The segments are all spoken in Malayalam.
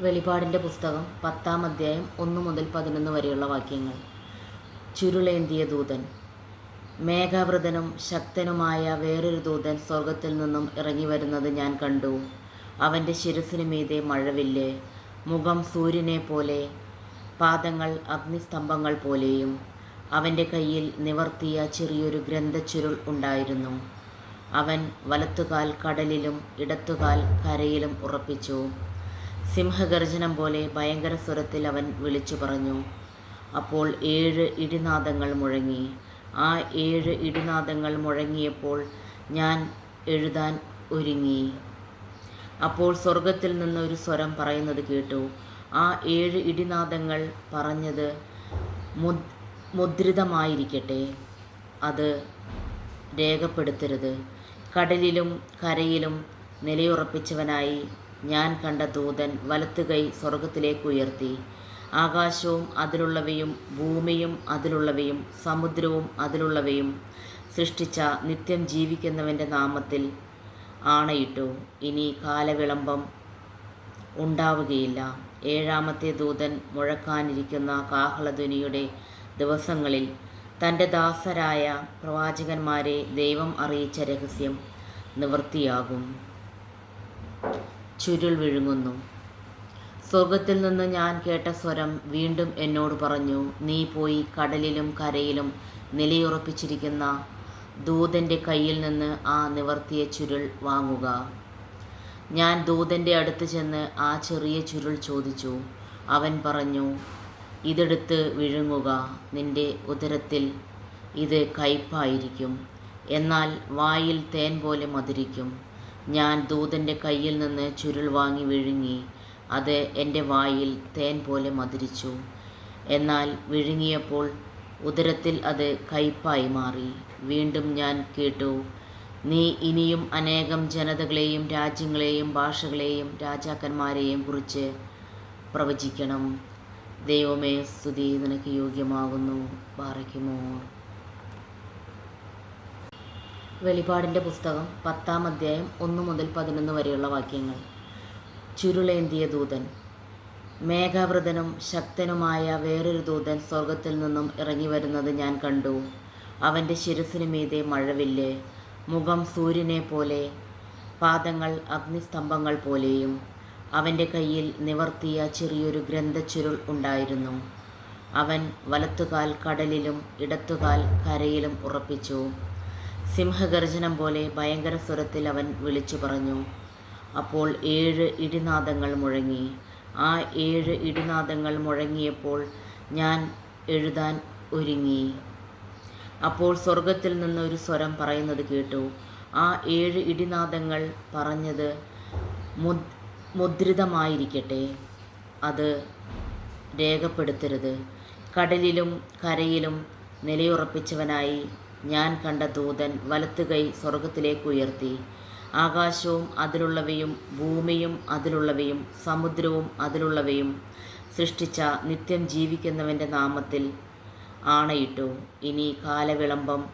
വെളിപാടിന്റെ പുസ്തകം പത്താം അധ്യായം ഒന്ന് മുതൽ പതിനൊന്ന് വരെയുള്ള വാക്യങ്ങൾ. ചുരുളേന്തിയ ദൂതൻ. മേഘാവൃതനും ശക്തനുമായ വേറൊരു ദൂതൻ സ്വർഗത്തിൽ നിന്നും ഇറങ്ങി വരുന്നത് ഞാൻ കണ്ടു. അവന്റെ ശിരസിന് മീതെ മഴവില്ല് മുഖം സൂര്യനെ പോലെ പാദങ്ങൾ അഗ്നിസ്തംഭങ്ങൾ പോലെയും. അവന്റെ കയ്യിൽ നിവർത്തിയ ചെറിയൊരു ഗ്രന്ഥച്ചുരുൾ ഉണ്ടായിരുന്നു. അവൻ വലത്തുകാൽ കടലിലും ഇടത്തുകാൽ കരയിലും ഉറപ്പിച്ചു. സിംഹഗർജനം പോലെ ഭയങ്കര സ്വരത്തിൽ അവൻ വിളിച്ചു പറഞ്ഞു അപ്പോൾ ഏഴ് ഇടിനാദങ്ങൾ മുഴങ്ങി. ആ ഏഴ് ഇടിനാദങ്ങൾ മുഴങ്ങിയപ്പോൾ ഞാൻ എഴുതാൻ ഒരുങ്ങി. അപ്പോൾ സ്വർഗത്തിൽ നിന്നൊരു സ്വരം പറയുന്നത് കേട്ടു. ആ ഏഴ് ഇടിനാദങ്ങൾ പറഞ്ഞത് മുദ് മുദ്രിതമായിരിക്കട്ടെ. അത് രേഖപ്പെടുത്തരുത്. കടലിലും കരയിലും നിലയുറപ്പിച്ചവനായി ഞാൻ കണ്ട ദൂതൻ വലത്തുകൈ സ്വർഗത്തിലേക്ക് ഉയർത്തി. ആകാശവും അതിലുള്ളവയും ഭൂമിയും അതിലുള്ളവയും സമുദ്രവും അതിലുള്ളവയും സൃഷ്ടിച്ച നിത്യം ജീവിക്കുന്നവന്റെ നാമത്തിൽ ആണയിട്ടു. ഇനി കാലവിളംബം ഉണ്ടാവുകയില്ല. ഏഴാമത്തെ ദൂതൻ മുഴക്കാനിരിക്കുന്ന കാഹളധ്വനിയുടെ ദിവസങ്ങളിൽ തന്റെ ദാസരായ പ്രവാചകന്മാരെ ദൈവം അറിയിച്ച രഹസ്യം നിവൃത്തിയാകും. ചുരുൾ വിഴുങ്ങുന്നു. സ്വർഗത്തിൽ നിന്ന് ഞാൻ കേട്ട സ്വരം വീണ്ടും എന്നോട് പറഞ്ഞു നീ പോയി കടലിലും കരയിലും നിലയുറപ്പിച്ചിരിക്കുന്ന ദൂതന്റെ കയ്യിൽ നിന്ന് ആ നിവർത്തിയ ചുരുൾ വാങ്ങുക. ഞാൻ ദൂതന്റെ അടുത്ത് ചെന്ന് ആ ചെറിയ ചുരുൾ ചോദിച്ചു. അവൻ പറഞ്ഞു ഇതെടുത്ത് വിഴുങ്ങുക. നിന്റെ ഉദരത്തിൽ ഇത് കയ്പായിരിക്കും. എന്നാൽ വായിൽ തേൻ പോലെ മധുരിക്കും. ഞാൻ ദൂതന്റെ കയ്യിൽ നിന്ന് ചുരുൾ വാങ്ങി വിഴുങ്ങി അത് എന്റെ വായിൽ തേൻ പോലെ മധുരിച്ചു. എന്നാൽ വിഴുങ്ങിയപ്പോൾ ഉദരത്തിൽ അത് കയ്പായി മാറി. വീണ്ടും ഞാൻ കേട്ടു നീ ഇനിയും അനേകം ജനതകളെയും രാജ്യങ്ങളെയും ഭാഷകളെയും രാജാക്കന്മാരെയും കുറിച്ച് പ്രവചിക്കണം. ദൈവമേ സ്തുതി നിനക്ക് യോഗ്യമാകുന്നു. പാറയ്ക്കുമോ വെളിപാടിന്റെ പുസ്തകം പത്താം അധ്യായം ഒന്ന് മുതൽ പതിനൊന്ന് വരെയുള്ള വാക്യങ്ങൾ. ചുരുളേന്തിയ ദൂതൻ മേഘാവൃതനും ശക്തനുമായ വേറൊരു ദൂതൻ സ്വർഗത്തിൽ നിന്നും ഇറങ്ങി വരുന്നത് ഞാൻ കണ്ടു. അവന്റെ ശിരസിന് മീതെ മഴവില്ല് മുഖം സൂര്യനെ പോലെ പാദങ്ങൾ അഗ്നിസ്തംഭങ്ങൾ പോലെയും. അവന്റെ കയ്യിൽ നിവർത്തിയ ചെറിയൊരു ഗ്രന്ഥച്ചുരുൾ ഉണ്ടായിരുന്നു. അവൻ വലത്തുകാൽ കടലിലും ഇടത്തുകാൽ കരയിലും ഉറപ്പിച്ചു. സിംഹഗർജനം പോലെ ഭയങ്കര സ്വരത്തിൽ അവൻ വിളിച്ചു പറഞ്ഞു അപ്പോൾ ഏഴ് ഇടിനാദങ്ങൾ മുഴങ്ങി. ആ ഏഴ് ഇടിനാദങ്ങൾ മുഴങ്ങിയപ്പോൾ ഞാൻ എഴുതാൻ ഒരുങ്ങി. അപ്പോൾ സ്വർഗത്തിൽ നിന്നൊരു സ്വരം പറയുന്നത് കേട്ടു. ആ ഏഴ് ഇടിനാദങ്ങൾ പറഞ്ഞത് മുദ് മുദ്രിതമായിരിക്കട്ടെ. അത് രേഖപ്പെടുത്തരുത്. കടലിലും കരയിലും നിലയുറപ്പിച്ചവനായി ഞാൻ കണ്ട ദൂതൻ വലത്തുകൈ സ്വർഗത്തിലേക്ക് ഉയർത്തി. ആകാശവും അതിലുള്ളവയും ഭൂമിയും അതിലുള്ളവയും സമുദ്രവും അതിലുള്ളവയും സൃഷ്ടിച്ച നിത്യം ജീവിക്കുന്നവന്റെ നാമത്തിൽ ആണയിട്ടു. ഇനി കാലവിളംബം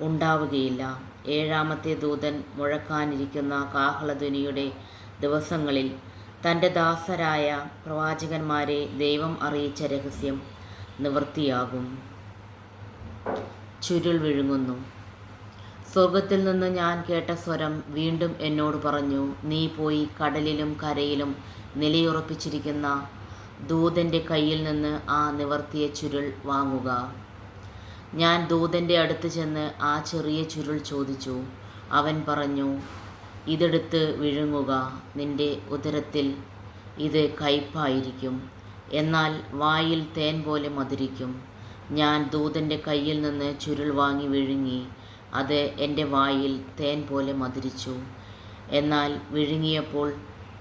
ഉണ്ടാവുകയില്ല. ഏഴാമത്തെ ദൂതൻ മുഴക്കാനിരിക്കുന്ന കാഹളധ്വനിയുടെ ദിവസങ്ങളിൽ തന്റെ ദാസരായ പ്രവാചകന്മാരെ ദൈവം അറിയിച്ച രഹസ്യം നിവൃത്തിയാകും. ചുരുൾ വിഴുങ്ങുന്നു. സ്വർഗത്തിൽ നിന്ന് ഞാൻ കേട്ട സ്വരം വീണ്ടും എന്നോട് പറഞ്ഞു നീ പോയി കടലിലും കരയിലും നിലയുറപ്പിച്ചിരിക്കുന്ന ദൂതന്റെ കയ്യിൽ നിന്ന് ആ നിവർത്തിയ ചുരുൾ വാങ്ങുക. ഞാൻ ദൂതന്റെ അടുത്ത് ചെന്ന് ആ ചെറിയ ചുരുൾ ചോദിച്ചു. അവൻ പറഞ്ഞു ഇതെടുത്ത് വിഴുങ്ങുക. നിന്റെ ഉദരത്തിൽ ഇത് കയ്പായിരിക്കും. എന്നാൽ വായിൽ തേൻ പോലെ മധുരിക്കും. ഞാൻ ദൂതന്റെ കയ്യിൽ നിന്ന് ചുരുൾ വാങ്ങി വിഴുങ്ങി അത് എന്റെ വായിൽ തേൻ പോലെ മധുരിച്ചു. എന്നാൽ വിഴുങ്ങിയപ്പോൾ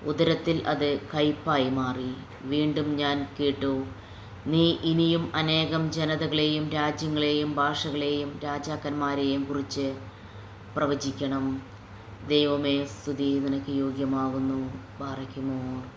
ഉദരത്തിൽ അത് കയ്പായി മാറി. വീണ്ടും ഞാൻ കേട്ടു നീ ഇനിയും അനേകം ജനതകളെയും രാജ്യങ്ങളെയും ഭാഷകളെയും രാജാക്കന്മാരെയും കുറിച്ച് പ്രവചിക്കണം. ദൈവമേ സ്തുതി നിനക്ക് യോഗ്യമാകുന്നു. പാറയ്ക്കുമോർ